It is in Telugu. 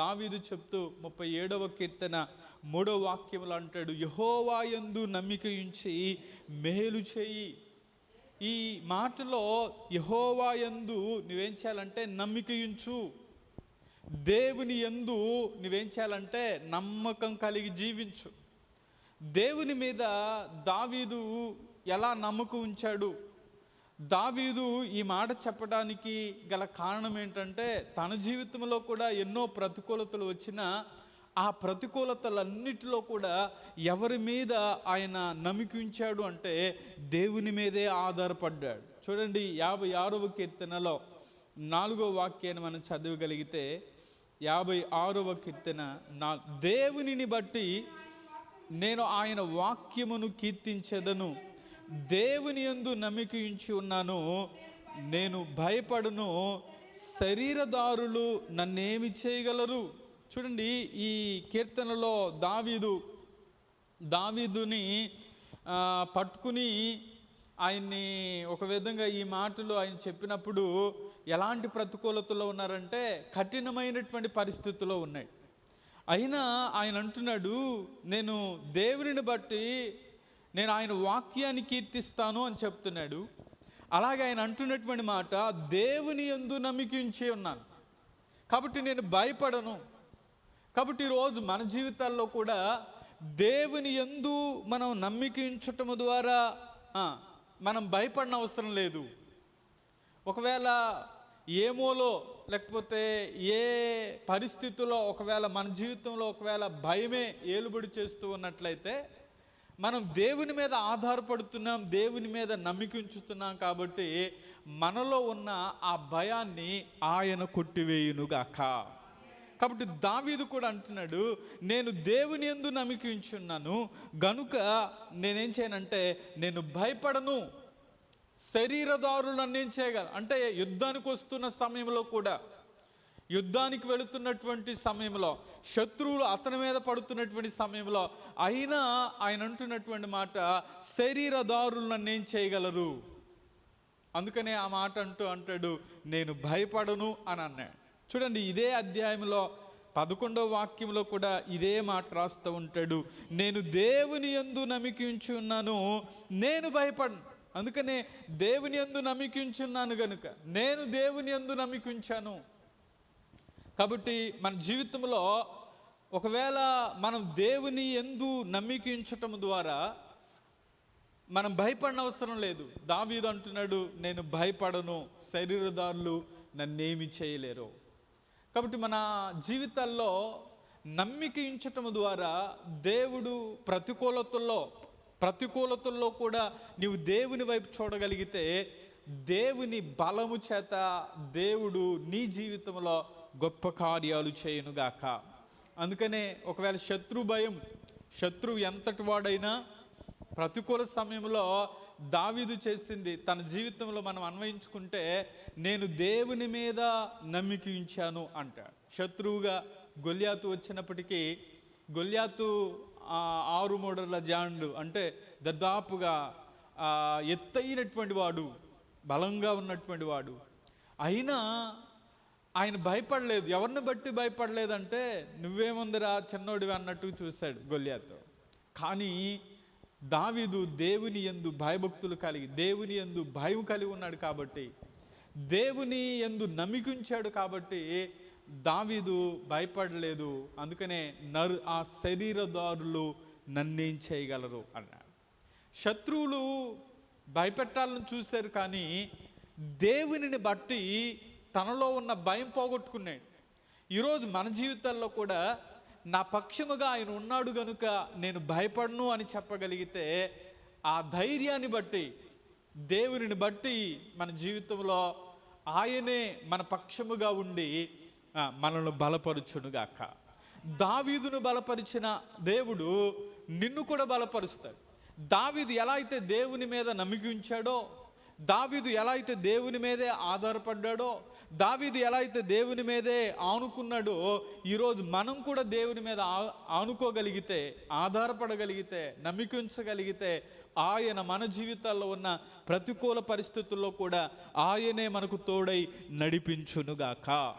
దావీదు చెప్తూ ముప్పై ఏడవ కీర్తన మూడవ వాక్యములు అంటాడు యహోవాయందు నమ్మిక ఉంచి మేలు చేయి. ఈ మాటలో యహోవాయందు నువ్వేం చేయాలంటే నమ్మిక ఉంచు. దేవుని యందు నువ్వేం చేయాలంటే నమ్మకం కలిగి జీవించు. దేవుని మీద దావీదు ఎలా నమ్మకం ఉంచాడు? దావీదు ఈ మాట చెప్పడానికి గల కారణం ఏంటంటే తన జీవితంలో కూడా ఎన్నో ప్రతికూలతలు వచ్చినా ఆ ప్రతికూలతలన్నిటిలో కూడా ఎవరి మీద ఆయన నమికించాడు ఉంచాడు అంటే దేవుని మీదే ఆధారపడ్డాడు. చూడండి యాభై ఆరవ కీర్తనలో నాలుగో వాక్యాన్ని మనం చదవగలిగితే యాభై ఆరవ కీర్తన నా దేవునిని బట్టి నేను ఆయన వాక్యమును కీర్తించెదను. దేవుని యందు నమ్మికించి ఉన్నాను. నేను భయపడును. శరీరదారులు నన్నేమి చేయగలరు? చూడండి ఈ కీర్తనలో దావీదు దావీదుని పట్టుకుని ఆయన్ని ఒక విధంగా ఈ మాటలు ఆయన చెప్పినప్పుడు ఎలాంటి ప్రతికూలతలో ఉన్నారంటే కఠినమైనటువంటి పరిస్థితుల్లో ఉన్నాయి. అయినా ఆయన అంటున్నాడు నేను దేవుని బట్టి నేను ఆయన వాక్యాన్ని కీర్తిస్తాను అని చెప్తున్నాడు. అలాగే ఆయన అంటున్నటువంటి మాట దేవుని యందు నమ్మికించి ఉన్నాను. కాబట్టి నేను భయపడను. కాబట్టి ఈరోజు మన జీవితాల్లో కూడా దేవుని యందు మనం నమ్మికించటము ద్వారా మనం భయపడిన అవసరం లేదు. ఒకవేళ ఏమోలో లేకపోతే ఏ పరిస్థితుల్లో ఒకవేళ మన జీవితంలో ఒకవేళ భయమే ఏలుబడి చేస్తూ ఉన్నట్లయితే మనం దేవుని మీద ఆధారపడుతున్నాం దేవుని మీద నమ్మిక ఉంచుతున్నాం కాబట్టి మనలో ఉన్న ఆ భయాన్ని ఆయన కొట్టివేయునుగాక. కాబట్టి దావీదు కూడా అంటున్నాడు నేను దేవుని ఎందు నమ్మిక ఉంచున్నాను గనుక నేనేం చేయనంటే నేను భయపడను శరీరదారులు ఏం చేయగల అంటే యుద్ధానికి వస్తున్న సమయంలో కూడా యుద్ధానికి వెళుతున్నటువంటి సమయంలో శత్రువులు అతని మీద పడుతున్నటువంటి సమయంలో అయినా ఆయన అంటున్నటువంటి మాట శరీరదారులు నన్ను ఏం చేయగలరు? అందుకనే ఆ మాట అంటూ అంటాడు నేను భయపడను అని అన్నాడు. చూడండి ఇదే అధ్యాయంలో పదకొండవ వాక్యంలో కూడా ఇదే మాట రాస్తూ ఉంటాడు. నేను దేవుని యందు నమికించున్నాను నేను భయపడను. అందుకనే దేవుని యందు నమికించున్నాను గనుక నేను దేవుని యందు నమికించాను కాబట్టి మన జీవితంలో ఒకవేళ మనం దేవుని ఎందు నమ్మికించటం ద్వారా మనం భయపడిన అవసరం లేదు. దావీదు అంటున్నాడు నేను భయపడను శరీరదారులు నన్నేమి చేయలేరు. కాబట్టి మన జీవితాల్లో నమ్మికించటం ద్వారా దేవుడు ప్రతికూలతల్లో ప్రతికూలతల్లో కూడా నీవు దేవుని వైపు చూడగలిగితే దేవుని బలము చేత దేవుడు నీ జీవితంలో గొప్ప కార్యాలు చేయనుగాక అందుకనే ఒకవేళ శత్రు భయం శత్రువు ఎంతటి వాడైనా ప్రతికూల సమయంలో దావీదు చేసింది తన జీవితంలో మనం అన్వయించుకుంటే నేను దేవుని మీద నమ్మిక ఉంచాను అంటాడు. శత్రువుగా గొల్యాతు వచ్చినప్పటికీ గొల్యాతు ఆరు మూడల జాండు అంటే దాదాపుగా ఎత్తైనటువంటి వాడు బలంగా ఉన్నటువంటి వాడు. అయినా ఆయన భయపడలేదు. ఎవరిని బట్టి భయపడలేదంటే నువ్వేముందిరా చిన్నోడివి అన్నట్టు చూశాడు గొల్యాతో కానీ దావీదు దేవుని ఎందు భయభక్తులు కలిగి దేవుని ఎందు భయం కలిగి ఉన్నాడు కాబట్టి దేవుని ఎందు నమికించాడు కాబట్టి దావీదు భయపడలేదు. అందుకనే నరు ఆ శరీరదారులు నన్నేం చేయగలరు అన్నాడు. శత్రువులు భయపెట్టాలని చూశారు కానీ దేవునిని బట్టి తనలో ఉన్న భయం పోగొట్టుకున్నాడు. ఈరోజు మన జీవితాల్లో కూడా నా పక్షముగా ఆయన ఉన్నాడు గనుక నేను భయపడను అని చెప్పగలిగితే ఆ ధైర్యాన్ని బట్టి దేవునిని బట్టి మన జీవితంలో ఆయనే మన పక్షముగా ఉండి మనల్ని బలపరుచునుగాక. దావీదును బలపరిచిన దేవుడు నిన్ను కూడా బలపరుస్తాడు. దావీదు ఎలా అయితే దేవుని మీద నమ్మికి ఉంచాడో దావీదు ఎలా అయితే దేవుని మీదే ఆధారపడ్డాడో దావీదు ఎలా అయితే దేవుని మీదే ఆనుకున్నాడో ఈరోజు మనం కూడా దేవుని మీద ఆ- ఆనుకోగలిగితే ఆధారపడగలిగితే నమ్మికించగలిగితే ఆయన మన జీవితాల్లో ఉన్న ప్రతికూల పరిస్థితుల్లో కూడా ఆయనే మనకు తోడై నడిపించునుగాక.